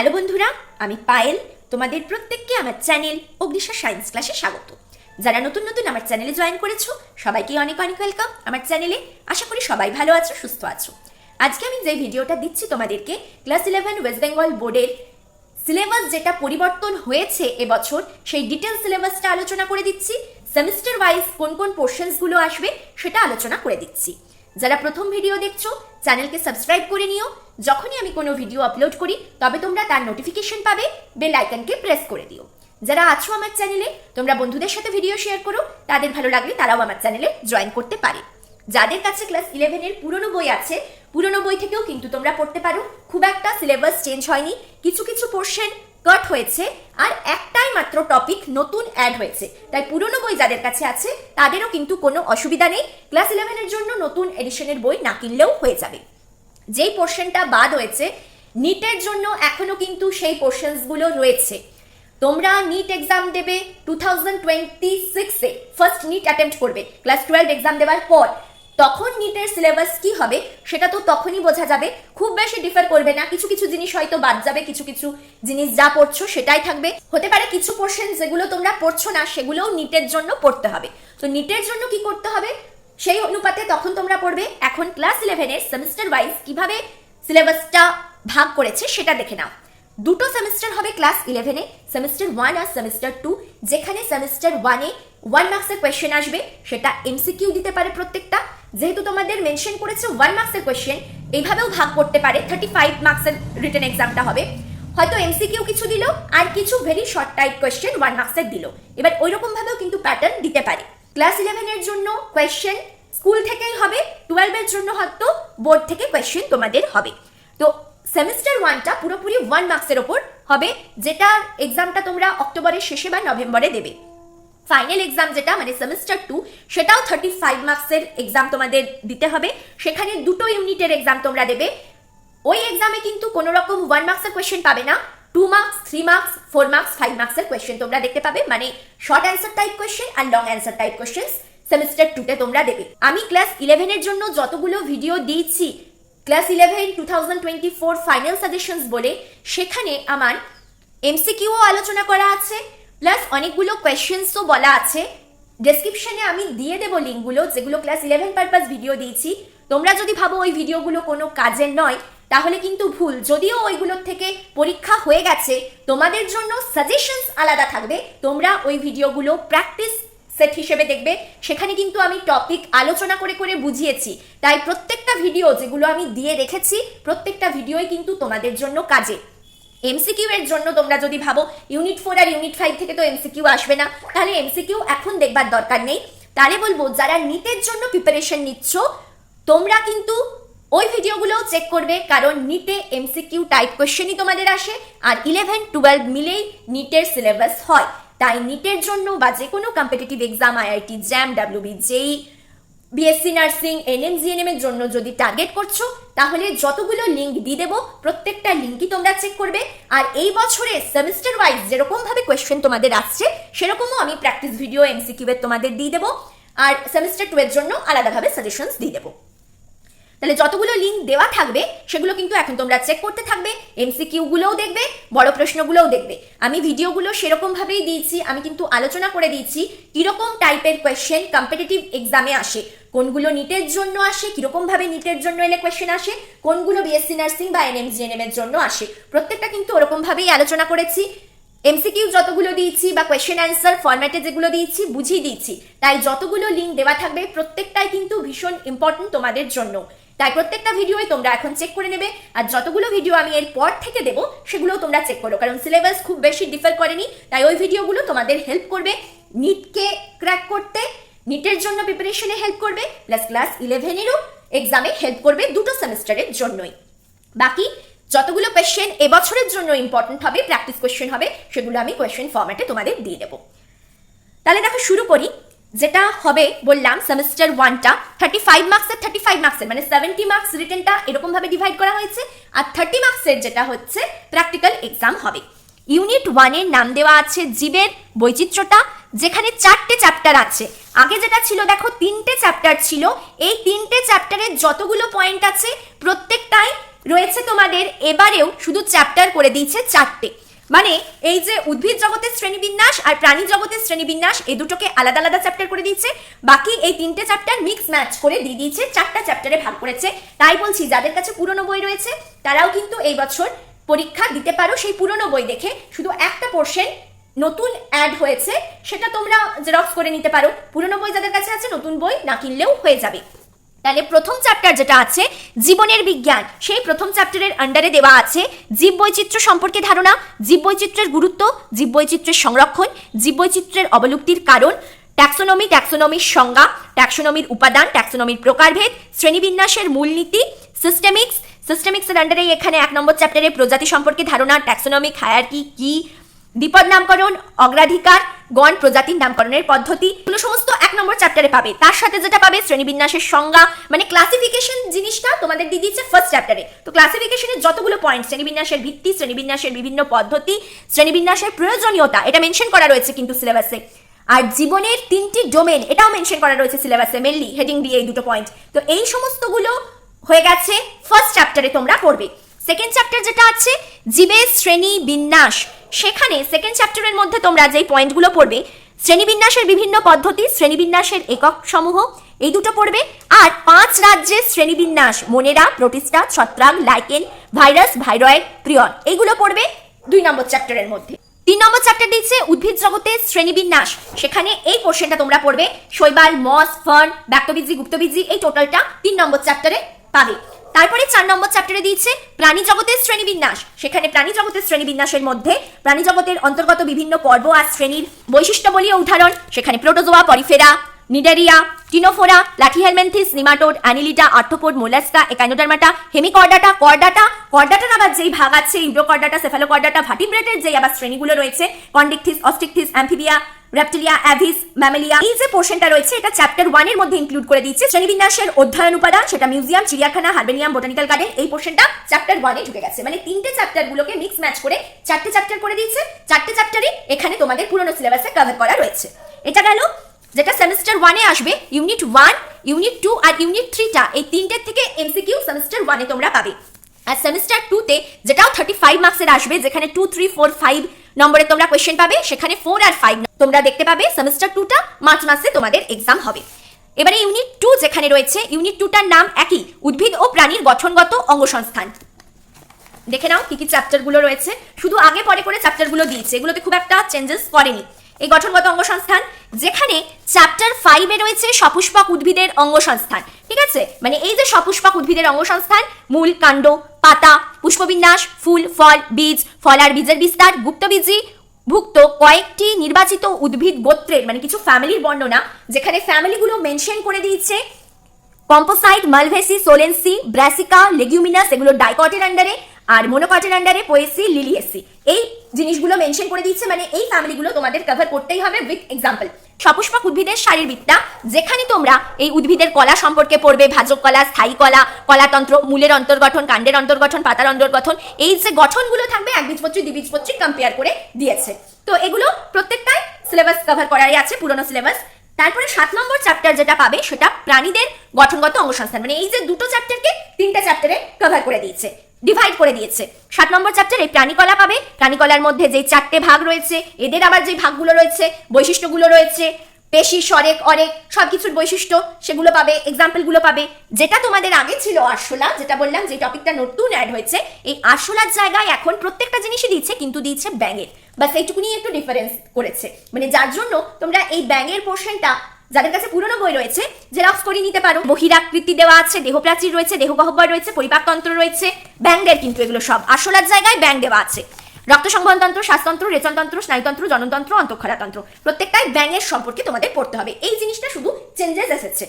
Hello বন্ধুরা, আমি পায়েল। তোমাদের প্রত্যেককে আমার চ্যানেল অগ্নিশা সায়েন্স ক্লাসে স্বাগত। যারা নতুন নতুন আমার চ্যানেলে জয়েন করেছ, সবাইকে অনেক অনেক ওয়েলকাম আমার চ্যানেলে। আশা করি সবাই ভালো আছো, সুস্থ আছো। আজকে আমি যে ভিডিওটা দিচ্ছি তোমাদেরকে, ক্লাস ইলেভেন ওয়েস্ট বেঙ্গল বোর্ডের সিলেবাস যেটা পরিবর্তন হয়েছে এবছর, সেই ডিটেল সিলেবাসটা আলোচনা করে দিচ্ছি। সেমিস্টার ওয়াইজ কোন কোন পোর্শনসগুলো আসবে, সেটা আলোচনা করে দিচ্ছি। যারা প্রথম ভিডিও দেখছ, চ্যানেলকে সাবস্ক্রাইব করে নিও। যখনই আমি কোনো ভিডিও আপলোড করি, তবে তোমরা তার নোটিফিকেশন পাবে বেল আইকনকে প্রেস করে দিও। যারা আছো আমার চ্যানেলে তোমরা বন্ধুদের সাথে ভিডিও শেয়ার করো, তাদের ভালো লাগলে তারাও আমার চ্যানেলে জয়েন করতে পারে। যাদের কাছে ক্লাস ইলেভেনের পুরনো বই আছে, পুরনো বই থেকেও কিন্তু তোমরা পড়তে পারো। খুব একটা সিলেবাস চেঞ্জ হয়নি। কিছু কিছু পোর্শন কাট হয়েছে, আর একটাই মাত্র টপিক নতুন অ্যাড হয়েছে। তাই পুরনো বই যাদের কাছে আছে, তাদেরও কিন্তু কোনো অসুবিধা নেই। ক্লাস ইলেভেনের জন্য নতুন এডিশনের বই না কিনলেও হয়ে যাবে। যেই পোর্শনটা বাদ হয়েছে নিটের জন্য এখনও কিন্তু সেই পোর্শনসগুলো রয়েছে। তোমরা নিট এক্সাম দেবে টু থাউজেন্ড টোয়েন্টি সিক্সে ফার্স্ট নিট অ্যাটেম্প্ট করবে। ক্লাস টুয়েলভ এক্সাম দেওয়ার পর। তখন নিটের সিলেবাস কি হবে, সেটা তো তখনই বোঝা যাবে। খুব বেশি ডিফার করবে না। কিছু কিছু জিনিস হয়তো বাদ যাবে, কিছু কিছু জিনিস যা পড়ছো সেটাই থাকবে। হতে পারে কিছু পোর্শন যেগুলো তোমরা পড়ছো না, সেগুলোও নিটের জন্য পড়তে হবে। তো নিটের জন্য কি করতে হবে? সেই অনুপাতে তখন তোমরা পড়বে। এখন ক্লাস ইলেভেনের সেমিস্টার ওয়াইজ কীভাবে সিলেবাসটা ভাগ করেছে সেটা দেখে নাও। দুটো সেমিস্টার হবে ক্লাস ইলেভেনে সেমিস্টার ওয়ান আর সেমিস্টার টু যেখানে সেমিস্টার ওয়ানে ওয়ান মার্কসের কোয়েশ্চেন আসবে, সেটা এমসিকিউ দিতে পারে প্রত্যেকটা। যেহেতু তোমাদের মেনশন করেছে ওয়ান মার্কসের কোয়েশ্চেন এইভাবেও ভাগ করতে পারে থার্টি ফাইভ মার্কসের রিটার্ন এক্সামটা হবে। হয়তো এমসিকিউ কিছু দিল, আর কিছু very short type question one মার্কসের দিল। এবার ওই রকম ভাবেও কিন্তু প্যাটার্ন দিতে পারে। ক্লাস ইলেভেনের জন্য কোয়েশ্চেন স্কুল থেকেই হবে টুয়েলভের জন্য হয়তো বোর্ড থেকে কোয়েশ্চেন তোমাদের হবে। তো সেমিস্টার ওয়ানটা পুরোপুরি ওয়ান মার্কসের ওপর হবে যেটা এক্সামটা তোমরা অক্টোবরের শেষে বা নভেম্বরে দেবে। ফাইনাল এক্সাম যেটা মানে সেমিস্টার টু সেটাও থার্টি ফাইভ মার্কসের এক্সাম তোমাদের দিতে হবে। সেখানে দুটো ইউনিটের এক্সাম তোমরা দেবে। ওই এক্সামে কিন্তু কোনো রকম ওয়ান মার্কসের কোয়েশ্চেন পাবে না। Two marks three marks four marks five মার্কসের কোয়েশ্চেন তোমরা দেখতে পাবে। মানে শর্ট অ্যান্সার টাইপ কোয়েশ্চেন আর long answer type question semester টুতে তোমরা দেবে। আমি ক্লাস ইলেভেনের জন্য যতগুলো ভিডিও দিয়েছি class eleven two thousand twenty four final suggestions বলে সেখানে আমার এমসিকিউও আলোচনা করা আছে প্লাস অনেকগুলো কোয়েশ্চেন্সও বলা আছে। ডেসক্রিপশনে আমি দিয়ে দেবো লিঙ্কগুলো, যেগুলো ক্লাস ইলেভেন পারপাস ভিডিও দিয়েছি। তোমরা যদি ভাবো ওই ভিডিওগুলো কোনো কাজের নয়, তাহলে কিন্তু ভুল। যদিও ওইগুলোর থেকে পরীক্ষা হয়ে গেছে, তোমাদের জন্য সাজেশনস আলাদা থাকবে। তোমরা ওই ভিডিওগুলো প্র্যাকটিস সেট হিসেবে দেখবে। সেখানে কিন্তু আমি টপিক আলোচনা করে করে বুঝিয়েছি। তাই প্রত্যেকটা ভিডিও যেগুলো আমি দিয়ে রেখেছি, প্রত্যেকটা ভিডিওই কিন্তু তোমাদের জন্য কাজে। এমসিকিউ এর জন্য তোমরা যদি ভাবো ইউনিট ফোর আর ইউনিট ফাইভ থেকে তো এমসিকিউ আসবে না, তাহলে এমসিকিউ এখন দেখবার দরকার নেই। তাহলে বলব, যারা নিটের জন্য প্রিপারেশন নিচ্ছ, তোমরা কিন্তু ওই ভিডিওগুলোও চেক করবে, কারণ নিটে এমসিকিউ টাইপ কোয়েশ্চেনই তোমাদের আসে, আর ইলেভেন টুয়েলভ মিলেই নিটের সিলেবাস হয়। তাই নিটের জন্য বা যে কোনো competitive exam IIT JAM WB JEE BSc nursing NM GNM এর জন্য যদি টার্গেট করছ, তাহলে যতগুলো লিঙ্ক দিয়ে দেবো, প্রত্যেকটা লিঙ্কই তোমরা চেক করবে। আর এই বছরে সেমিস্টার ওয়াইজ যেরকমভাবে কোয়েশ্চেন তোমাদের আসছে, সেরকমও আমি প্র্যাকটিস ভিডিও এমসিকিউ এর তোমাদের দিয়ে দেবো। আর সেমিস্টার টু এর জন্য আলাদাভাবে সাজেশনস দিয়ে দেবো। তাহলে যতগুলো লিঙ্ক দেওয়া থাকবে, সেগুলো কিন্তু এখন তোমরা চেক করতে থাকবে এমসিকিউ গুলোও দেখবে, বড় প্রশ্নগুলোও দেখবে। আমি ভিডিওগুলো সেরকমভাবেই দিয়েছি, আমি কিন্তু আলোচনা করে দিয়েছি, কীরকম টাইপের কোয়েশ্চেন কম্পিটিটিভ এক্সামে আসে, কোনগুলো নিটের জন্য আসে, কীরকমভাবে নিটের জন্য এলে কোয়েশ্চেন আসে, কোনগুলো বিএসসি নার্সিং বা এনএম জিএনএম এর জন্য আসে। প্রত্যেকটা কিন্তু ওরকমভাবেই আলোচনা করেছি। এমসিকিউ যতগুলো দিয়েছি বা কোয়েশ্চেন অ্যান্সার ফরম্যাটে যেগুলো দিয়েছি, বুঝিয়ে দিয়েছি। তাই যতগুলো লিঙ্ক দেওয়া থাকবে, প্রত্যেকটাই কিন্তু ভীষণ ইম্পর্টেন্ট তোমাদের জন্য। তাই প্রত্যেকটা ভিডিওই তোমরা এখন চেক করে নেবে। আর যতগুলো ভিডিও আমি এর পর থেকে দেবো সেগুলো তোমরা চেক করো। কারণ সিলেবাস খুব বেশি ডিফার করেনি, তাই ওই ভিডিওগুলো তোমাদের হেল্প করবে। নিটকে ক্র্যাক করতে নিটের জন্য প্রিপারেশনে হেল্প করবে প্লাস ক্লাস ইলেভেনেরও এক্সামে হেল্প করবে দুটো সেমিস্টারের জন্যই। বাকি যতগুলো কোয়েশ্চেন এবছরের জন্য ইম্পর্টেন্ট হবে প্র্যাকটিস কোয়েশ্চেন হবে, সেগুলো আমি কোয়েশ্চেন ফর্ম্যাটে তোমাদের দিয়ে দেবো। তাহলে দেখো শুরু করি। যেটা হবে বললাম সেমিস্টার ওয়ানটা থার্টি ফাইভ মার্কসের থার্টি ফাইভ মার্কসের মানে সেভেন্টি মার্কস রিটেনটা এরকম ভাবে ডিভাইড করা হয়েছে, আর থার্টি মার্কসের যেটা হচ্ছে প্র্যাকটিক্যাল এক্সাম হবে। ইউনিট ওয়ানের নাম দেওয়া আছে জীবের বৈচিত্র্যটা, যেখানে চারটে চ্যাপ্টার আছে। আগে যেটা ছিল, দেখো তিনটে চ্যাপ্টার ছিল, এই তিনটে চ্যাপ্টারের যতগুলো পয়েন্ট আছে, প্রত্যেকটাই রয়েছে তোমাদের, এবারেও শুধু চ্যাপ্টার করে দিয়েছে চারটে। মানে এই যে উদ্ভিদ জগতের শ্রেণীবিন্যাস আর প্রাণী জগতের শ্রেণীবিন্যাস, এই দুটোকে আলাদা আলাদা চ্যাপ্টার করে দিয়েছে। বাকি এই তিনটে চ্যাপ্টার মিক্স ম্যাচ করে দিয়ে দিয়েছে, চারটা চ্যাপ্টারে ভাগ করেছে। তাই বলছি, যাদের কাছে পুরনো বই রয়েছে, তারাও কিন্তু এই বছর পরীক্ষা দিতে পারো সেই পুরনো বই দেখে। শুধু একটা পোর্শন নতুন অ্যাড হয়েছে, সেটা তোমরা জেরক্স করে নিতে পারো। পুরনো বই যাদের কাছে আছে, নতুন বই না কিনলেও হয়ে যাবে। তাহলে প্রথম চ্যাপ্টার যেটা আছে, জীবনের বিজ্ঞান। সেই প্রথম চ্যাপ্টারের আন্ডারে দেওয়া আছে, জীববৈচিত্র্য সম্পর্কে ধারণা, জীববৈচিত্র্যের গুরুত্ব, জীববৈচিত্র্যের সংরক্ষণ, জীববৈচিত্র্যের অবলুপ্তির কারণ ট্যাক্সোনমি ট্যাক্সোনমির সংজ্ঞা ট্যাক্সোনমির উপাদান ট্যাক্সোনমির প্রকারভেদ, শ্রেণীবিন্যাসের মূলনীতি সিস্টেমিক্স সিস্টেমিক্সের আন্ডারেই এখানে এক নম্বর চ্যাপ্টারে প্রজাতি সম্পর্কে ধারণা ট্যাক্সোনমিক হায়ারকি কি, বিপদ নামকরণ, অগ্রাধিকার গণ প্রজাতির নামকরণের পদ্ধতি এগুলো সমস্ত এক নম্বর চ্যাপ্টারে পাবে। তার সাথে যেটা পাবে শ্রেণীবিন্যাসের সংজ্ঞা। মানে ক্লাসিফিকেশন জিনিসটা তোমাদের দিয়ে দিচ্ছে ফার্স্ট চ্যাপ্টারে তো ক্লাসিফিকেশনের যতগুলো পয়েন্ট শ্রেণীবিন্যাসের ভিত্তি, শ্রেণীবিন্যাসের বিভিন্ন পদ্ধতি, শ্রেণীবিন্যাসের প্রয়োজনীয়তা, এটা মেনশন করা রয়েছে কিন্তু সিলেবাসে আর জীবনের তিনটি ডোমেন এটাও মেনশন করা রয়েছে সিলেবাসে মেনলি হেডিং দিয়ে এই দুটো পয়েন্ট তো এই সমস্তগুলো হয়ে গেছে ফার্স্ট চ্যাপ্টারে তোমরা পড়বে। সেকেন্ড চ্যাপ্টার যেটা আছে, জীবের শ্রেণি বিন্যাস সেখানে সেকেন্ড চ্যাপ্টারের মধ্যে তোমরা যেই পয়েন্টগুলো পড়বে, শ্রেণীবিন্যাসের বিভিন্ন পদ্ধতি, শ্রেণীবিন্যাসের একক সমূহ, এই দুটো পড়বে। আর পাঁচ রাজ্যের শ্রেণীবিন্যাস, মনেরা, প্রোটিস্টা, ছত্রাক লাইকেন ভাইরাস, ভাইরয়েড প্রিয়ন এইগুলো পড়বে দুই নম্বর চ্যাপ্টারের মধ্যে। তিন নম্বর চ্যাপ্টার দিচ্ছে উদ্ভিদ জগতের শ্রেণীবিন্যাস। সেখানে এই পোর্শনটা তোমরা পড়বে, শৈবাল, মস, ফার্ন ব্যাক্তবীজি গুপ্তবীজি এই টোটালটা তিন নম্বর চ্যাপ্টারে পাবে। তারপরে চার নম্বর চ্যাপ্টারে দিয়েছে, প্রাণী জগতের শ্রেণীবিন্যাস। সেখানে প্রাণী জগতের শ্রেণীবিন্যাসের মধ্যে প্রাণী জগতের অন্তর্গত বিভিন্ন পর্ব আর শ্রেণির বৈশিষ্ট্যবলীয় উদাহরণ, সেখানে Protozoa, Porifera, Cnidaria, Ctenophora, Platyhelminthes, nematode, Annelida arthropod Mollusca, Echinodermata, Hemichordata, Chordata. কর্ডাটার আবার যেই ভাগ আছে ইউরোকর্ডাটা সেফালোকর্ডাটা ভার্টিব্রেটের যেই আবার শ্রেণীগুলো রয়েছে Chondrichthyes Osteichthyes Amphibia Reptilia Aves Mammalia এই যে পোর্শনটা রয়েছে, এটা চ্যাপ্টার ওয়ানের মধ্যে ইনক্লুড করে দিচ্ছে শ্রেণীবিন্যাসের অধ্যয়ন উপাদান, সেটা মিউজিয়াম চিড়িয়াখানা হারবেনিয়াম বোটানিক্যাল গার্ডেন এই পোর্শনটা চ্যাপ্টার ওয়ানে ঢুকে গেছে। মানে তিনটে চ্যাপ্টার গুলোকে মিক্স ম্যাচ করে চারটে চ্যাপ্টার করে দিচ্ছে চারটে চ্যাপ্টারই এখানে তোমাদের পুরনো সিলেবাসে কভার করা রয়েছে। এটা গেল, যেটা সেমিস্টার ওয়ানে আসবে ইউনিট ওয়ান ইউনিট টু আর ইউনিট থ্রিটা এই তিনটের থেকে এমসিকিউ সেমিস্টার ওয়ানে তোমরা পাবে। আর সেমিস্টার টুতে যেটাও থার্টি ফাইভ মার্কসের আসবে, যেখানে টু থ্রি ফোর ফাইভ নম্বরে তোমরা কোয়েশ্চেন পাবে, সেখানে ফোর আর ফাইভ তোমরা দেখতে পাবে সেমিস্টার টুটা মার্চ মাসে তোমাদের এক্সাম হবে। এবারে ইউনিট টু যেখানে রয়েছে ইউনিট টুটার নাম একই, উদ্ভিদ ও প্রাণীর গঠনগত অঙ্গসংস্থান। দেখে নাও কি কি চ্যাপ্টারগুলো রয়েছে। শুধু আগে পরে করে চ্যাপ্টারগুলো দিয়েছে, এগুলোতে খুব একটা চেঞ্জেস করেনি। এই গঠনগত অঙ্গসংস্থান, যেখানে চ্যাপ্টার ফাইভে রয়েছে সপুষ্পক উদ্ভিদের অঙ্গসংস্থান, ঠিক আছে? মানে এই যে সপুষ্পক উদ্ভিদের অঙ্গসংস্থান, মূল কাণ্ড, পাতা পুষ্পবিন্যাস, ফুল, ফল, বীজ, ফলার বীজের বিস্তার গুপ্তবীজি ভুক্ত কয়েকটি নির্বাচিত উদ্ভিদ গোত্রের মানে কিছু ফ্যামিলির বর্ণনা, যেখানে ফ্যামিলিগুলো মেনশন করে দিয়েছে কম্পোসাইট মালভেসি সোলেন্সি, ব্রাসিকা, লেগিউমিনাস, এগুলো ডাইকটের আন্ডারে আর মোনোকটের আন্ডারে পোয়েসি লিলিয়েসি এই জিনিসগুলো মেনশন করে দিচ্ছে মানে এই ফ্যামিলিগুলো তোমাদের কভার করতেই হবে উইথ এক্সাম্পল সপুষ্পক উদ্ভিদের শারীরবিদ্যা যেখানে তোমরা এই উদ্ভিদের কলা সম্পর্কে পড়বে, ভাজক কলা, স্থায়ী কলা, কলাতন্ত্র, মূলের অন্তর্গঠন, কাণ্ডের অন্তর্গঠন, পাতার অন্তর্গঠন, এই যে গঠনগুলো থাকবে একবীজপত্রী, দ্বিবীজপত্রী কম্পেয়ার করে দিয়েছে। তো এগুলো প্রত্যেকটাই সিলেবাস কভার করারই আছে, পুরনো সিলেবাস তারপরে সাত নম্বর চ্যাপ্টার যেটা পাবে সেটা প্রাণীদের গঠনগত অঙ্গসংস্থান। মানে এই যে দুটো চ্যাপ্টারকে তিনটা চ্যাপ্টারে কভার করে দিয়েছে। ডিভাইড করে দিয়েছে। সাত নম্বর চ্যাপ্টারে প্রাণীকলা পাবে। প্রাণীকলার মধ্যে যে চারটে ভাগ রয়েছে, এদের আবার যে ভাগগুলো রয়েছে, বৈশিষ্ট্যগুলো রয়েছে, পেশি সরেক অরেক সব কিছুর বৈশিষ্ট্য, সেগুলো পাবে এক্সাম্পলগুলো পাবে। যেটা তোমাদের আগে ছিল আরশোলা, যেটা বললাম যে টপিকটা নতুন অ্যাড হয়েছে, এই আরশোলার জায়গায় এখন প্রত্যেকটা জিনিসই দিচ্ছে, কিন্তু দিচ্ছে ব্যাঙের। বাস এইটুকুনি একটু ডিফারেন্স করেছে। মানে যার জন্য তোমরা এই ব্যাঙের পোর্শনটা যাদের কাছে পুরনো বই রয়েছে, জেরক্স করিয়ে নিতে পারো। বহিরাকৃতি দেওয়া আছে, দেহপ্রাচীর রয়েছে, দেহগহ্বর রয়েছে পরিপাকতন্ত্র রয়েছে। ব্যাংদের কিন্তু এগুলো সব আসলার জায়গায় ব্যাং দেওয়া আছে। রক্ত সংবহনতন্ত্র, শ্বাসতন্ত্র, রেচনতন্ত্র, স্নায়ুতন্ত্র জনতন্ত্র অন্তঃক্ষরাতন্ত্র। প্রত্যেকটাই ব্যাঙের সম্পর্কে তোমাদের পড়তে হবে। এই জিনিসটা শুধু চেঞ্জেস এসেছে।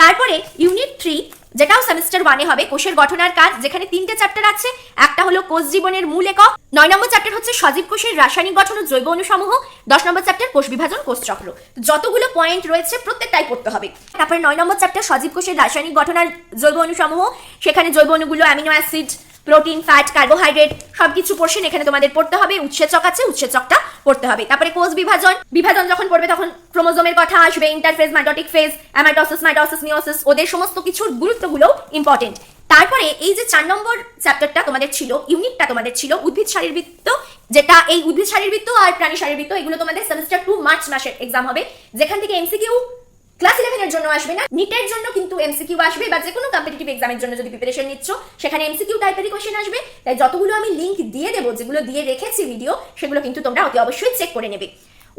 তারপরে ইউনিট থ্রি যেটাও সেমিস্টার ওয়ানে হবে, কোষের গঠনার কাজ, যেখানে তিনটে চ্যাপ্টার আছে। একটা হলো কোষ জীবনের মূল একক, নয় নম্বর চ্যাপ্টার হচ্ছে সজীব কোষের রাসায়নিক গঠন ও জৈব অনুসমূহ, দশ নম্বর চ্যাপ্টার কোষ বিভাজন কোষ চক্র। যতগুলো পয়েন্ট রয়েছে, প্রত্যেকটাই পড়তে হবে। তারপরে নয় নম্বর চ্যাপ্টার সজীব কোষের রাসায়নিক গঠন আর জৈব অনুসমূহ, সেখানে জৈব অনুগুলো amino acid protein fat carbohydrate সবকিছু পোর্শন এখানে তোমাদের পড়তে হবে, উৎসেচক আছে, উৎসেচকটা পড়তে হবে। তারপরে কোষ বিভাজন বিভাজন যখন পড়বে তখন ক্রোমোজোমের কথা আসবে interphase mitotic phase amitosis mitosis meiosis ওদের সমস্ত কিছুর গুরুত্বগুলো ইম্পর্টেন্ট তারপরে এই যে চার নম্বর চ্যাপ্টারটা তোমাদের ছিল ইউনিটটা তোমাদের ছিল, উদ্ভিদ শারীরবৃত্ত, যেটা এই উদ্ভিদ শারীরবৃত্ত আর প্রাণী শারীরবৃত্ত, এগুলো তোমাদের সেমিস্টার টু মার্চ মাসের এক্সাম হবে, যেখান থেকে এমসিকিউ ক্লাস ইলেভেনের জন্য আসবে না নিটের জন্য কিন্তু এমসিকিউ আসবে বা যে কোনো কম্পিটিটিভ এক্সামের জন্য যদি প্রিপারেশন নিচ্ছ, সেখানে এমসিকিউ টাইপেরই কোশ্চেন আসবে। তাই যতগুলো আমি লিঙ্ক দিয়ে দেবো, যেগুলো দিয়ে রেখেছি ভিডিও সেগুলো কিন্তু তোমরা অতি অবশ্যই চেক করে নেবে।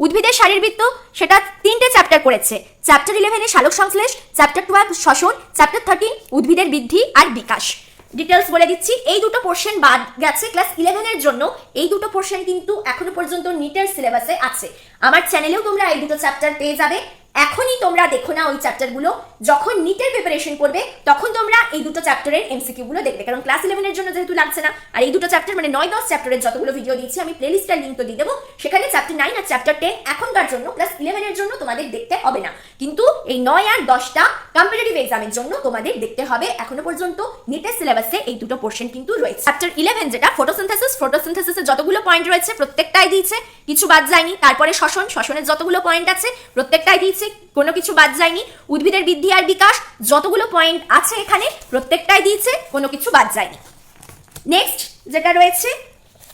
উদ্ভিদের শারীরবৃত্ত, সেটা তিনটে চ্যাপ্টার করেছে। চ্যাপ্টার ইলেভেনে শালক সংশ্লেষ চ্যাপ্টার টুয়েলভ শ্বসন চ্যাপ্টার থার্টিন উদ্ভিদের বৃদ্ধি আর বিকাশ। ডিটেলস বলে দিচ্ছি, এই দুটো পোর্শন বাদ গেছে ক্লাস ইলেভেনের জন্য। এই দুটো পোর্শন কিন্তু এখনও পর্যন্ত নিটের সিলেবাসে আছে। আমার চ্যানেলেও তোমরা এই দুটো চ্যাপ্টার পেয়ে যাবে। এখনই তোমরা দেখো না ওই চ্যাপ্টারগুলো যখন নিটের প্রিপারেশন করবে, তখন তোমরা এই দুটো চ্যাপ্টারের এমসিকিউ গুলো দেখবে। কারণ ক্লাস ইলেভেনের জন্য যেহেতু লাগছে না, আর এই দুটো চ্যাপ্টার মানে নয় দশ চ্যাপ্টারের যতগুলো ভিডিও দিচ্ছি আমি প্লেলিস্টের লিঙ্ক তো দিয়ে দেবো। সেখানে চ্যাপ্টার নাইন আর চ্যাপ্টার টেন এখনকার জন্য ক্লাস ইলেভেনের জন্য তোমাদের দেখতে হবে না। কিন্তু এই নয় আর দশটা কম্পিটিটিভ এক্সামের জন্য তোমাদের দেখতে হবে এখনও পর্যন্ত। নিটের সিলেবাসে এই দুটো পোর্শন কিন্তু রয়েছে। চ্যাপ্টার ইলেভেন যেটা ফটোসিনথেসিস ফটোসিনথেসিসের যতগুলো পয়েন্ট রয়েছে, প্রত্যেকটাই দিয়েছে। কিছু বাদ যায়নি। তারপরে শ্বসন, শ্বসনের যতগুলো পয়েন্ট আছে, প্রত্যেকটাই দিয়েছে। কোনো কিছু বাদ যায়নি। উদ্ভিদের বৃদ্ধি আর বিকাশ, যতগুলো পয়েন্ট আছে এখানে, প্রত্যেকটাই দিয়েছে, কোনো কিছু বাদ যায়নি। নেক্সট যেটা রয়েছে,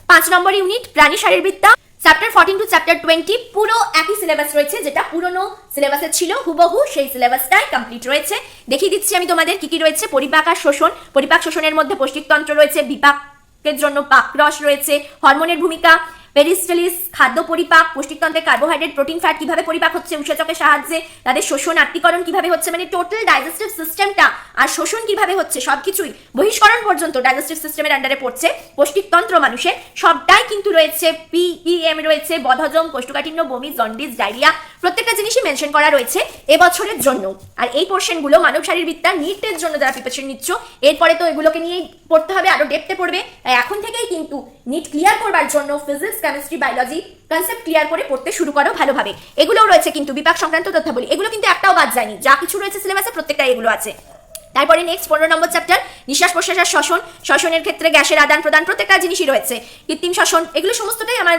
পাঁচ নম্বর ইউনিট প্রাণী শারীরবৃত্তা। Chapter fourteen to chapter twenty পুরো একই সিলেবাস রয়েছে, যেটা পুরনো সিলেবাসে ছিল, হুবহু সেই সিলেবাসটাই কমপ্লিট রয়েছে। দেখিয়ে দিচ্ছি আমি তোমাদের কি কি রয়েছে, পরিপাক আর শোষণ। পরিপাক শোষণের মধ্যে পৌষ্টিকতন্ত্র রয়েছে, বিপাকের জন্য পাকরস রয়েছে, হরমোনের ভূমিকা পেরিস্টেলিস, খাদ্য পরিপাক, পুষ্টিতন্ত্রে কার্বোহাইড্রেট প্রোটিন ফ্যাট কীভাবে পরিপাক হচ্ছে উৎসেচকের সাহায্যে, তাদের শোষণ আত্মীকরণ কীভাবে হচ্ছে মানে টোটাল ডাইজেস্টিভ সিস্টেমটা আর শোষণ কীভাবে হচ্ছে, সবকিছুই বহিষ্করণ পর্যন্ত ডাইজেস্টিভ সিস্টেমের আন্ডারে পড়ছে। পৌষ্টিকতন্ত্র মানুষের সবটাই কিন্তু রয়েছে পিইএম রয়েছে, বদহজম, কোষ্ঠকাঠিন্য, বমি, জন্ডিস, ডায়রিয়া, প্রত্যেকটা জিনিসই মেনশন করা রয়েছে এবছরের জন্য। আর এই পোর্শনগুলো মানব শারীরবিদ্যা নিটের জন্য যারা প্রিপারেশন নিচ্ছ, এরপরে তো এগুলোকে নিয়েই পড়তে হবে, আরও ডেপতে পড়বে। এখন থেকেই কিন্তু নিট ক্লিয়ার করবার জন্য physics chemistry biology concept clear করে পড়তে শুরু করো ভালোভাবে। এগুলোও রয়েছে কিন্তু বিপাক সংক্রান্ত তথ্যাবলী। এগুলো কিন্তু একটাও বাদ যায়নি। যা কিছু রয়েছে সিলেবাসে প্রত্যেকটা এগুলো আছে। তারপরে নেক্সট পনেরো নম্বর চ্যাপ্টার নিঃশ্বাস প্রশ্বাসের শ্বসন। শ্বসনের ক্ষেত্রে গ্যাসের আদান প্রদান প্রত্যেকটা জিনিসই রয়েছে। কৃত্রিম শ্বসন, এগুলো সমস্তটাই আমার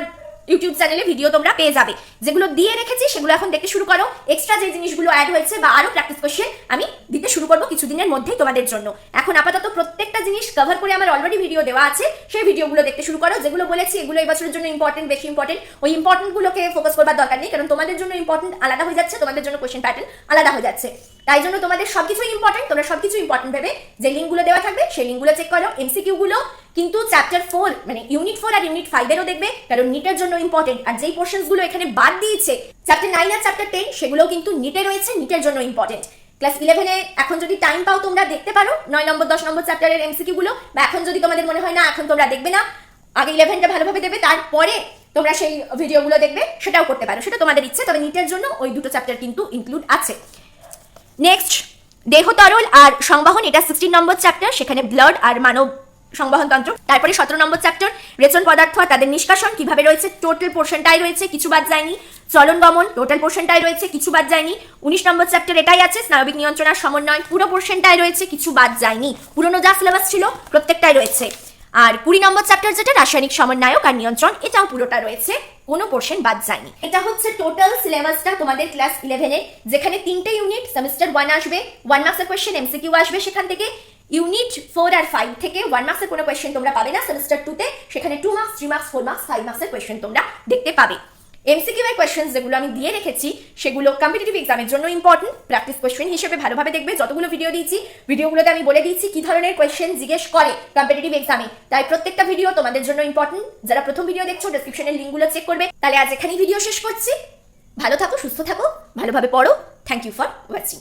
ইউটিউব চ্যানেলে ভিডিও তোমরা পেয়ে যাবে। যেগুলো দিয়ে রেখেছি, সেগুলো এখন দেখতে শুরু করো। এক্সট্রা যে জিনিসগুলো অ্যাড হয়েছে বা আরও প্র্যাকটিস কোশ্চেন আমি দিতে শুরু করব কিছুদিনের মধ্যেই তোমাদের জন্য। এখন আপাতত প্রত্যেকটা জিনিস কভার করে আমার অলরেডি ভিডিও দেওয়া আছে। সেই ভিডিওগুলো দেখতে শুরু করো। যেগুলো বলেছি, এগুলো এই বছরের জন্য ইম্পর্টেন্ট বেশি ইম্পর্টেন্ট ওই ইম্পর্টেন্ট গুলোকে ফোকাস করবার দরকার নেই, কারণ তোমাদের জন্য ইম্পর্টেন্ট আলাদা হয়ে যাচ্ছে, তোমাদের জন্য কোশ্চেন প্যাটার্ন আলাদা হয়ে যাচ্ছে। তাই জন্য তোমাদের সবকিছুই ইম্পর্টেন্ট তোমরা সবকিছু ইম্পর্টেন্ট ভেবে যে লিঙ্কগুলো দেওয়া থাকবে, সেই লিঙ্কগুলো চেক করো এমসিকিউ গুলো, কিন্তু চ্যাপ্টার ফোর মানে ইউনিট ফোর আর ইউনিট ফাইভেরও দেখবে, কারণ নিটের জন্য ইম্পর্টেন্ট আর যেই পোর্শনসগুলো এখানে বাদ দিয়েছে চ্যাপ্টার নাইন আর চ্যাপ্টার টেন সেগুলোও কিন্তু নিটে রয়েছে নিটের জন্য ইম্পর্টেন্ট ক্লাস ইলেভেনে এখন যদি টাইম পাও তোমরা দেখতে পারো, নয় নম্বর, দশ নম্বর চ্যাপ্টারের এমসিকিউ গুলো, বা এখন যদি তোমাদের মনে হয় না, এখন তোমরা দেখবে না, আগে ইলেভেনটা ভালোভাবে দেবে, তারপরে তোমরা সেই ভিডিওগুলো দেখবে, সেটাও করতে পারো, সেটা তোমাদের ইচ্ছে, তবে নিটের জন্য ওই দুটো চ্যাপ্টার কিন্তু ইনক্লুড আছে। নেক্সট দেহ তরল আর সংবহন, এটা সিক্সটিন নম্বর চ্যাপ্টার সেখানে ব্লাড আর মানব সংবহন তন্ত্র তারপরে সতেরো নম্বর চ্যাপ্টার রেচন পদার্থ আর তাদের নিষ্কাশন কীভাবে রয়েছে? টোটাল পোর্শনটাই রয়েছে, কিছু বাদ যায়নি। চলন গমন টোটাল পোর্শনটাই রয়েছে, কিছু বাদ যায়নি। উনিশ নম্বর চ্যাপ্টার এটাই আছে, স্নায়বিক নিয়ন্ত্রণ আর সমন্বয়। পুরো পোর্শনটাই রয়েছে, কিছু বাদ যায়নি। পুরনো যা সিলেবাস ছিল, প্রত্যেকটাই রয়েছে। আর কুড়ি নম্বর চ্যাপ্টার যেটা, রাসায়নিক সমন্বয়ক আর নিয়ন্ত্রণ, এটাও পুরোটা রয়েছে। কোনো পোর্শন বাদ যায়নি। এটা হচ্ছে টোটাল সিলেবাসটা তোমাদের ক্লাস ইলেভেনের যেখানে তিনটে ইউনিট সেমিস্টার ওয়ান আসবে ওয়ান মার্কসের কোয়েশ্চেন এমসিকিউ আসবে সেখান থেকে। ইউনিট ফোর আর ফাইভ থেকে ওয়ান মার্কসের কোনো কোয়েশ্চেন তোমরা পাবে না সেমিস্টার টুতে সেখানে two marks three marks four marks five মার্কসের কোয়েশ্চেন তোমরা দেখতে পাবে। এমসিকিউ এর কোয়েশ্চেন্স যেগুলো আমি দিয়ে রেখেছি, সেগুলো কম্পিটিটিভ এক্সামের জন্য ইম্পর্টেন্ট প্র্যাকটিস কোয়েশ্চেন হিসেবে ভালোভাবে দেখবে যতগুলো ভিডিও দিয়েছি ভিডিওগুলোতে আমি বলে দিয়েছি কি ধরনের কোয়েশ্চেন জিজ্ঞেস করে কম্পিটিটিভ এক্সামে তাই প্রত্যেকটা ভিডিও তোমাদের জন্য ইম্পর্টেন্ট যারা প্রথম ভিডিও দেখছ ডেসক্রিপশনের লিঙ্কগুলো চেক করবে। তাহলে আজ এখানেই ভিডিও শেষ করছি। ভালো থাকো, সুস্থ থাকো, ভালোভাবে পড়ো। Thank you for watching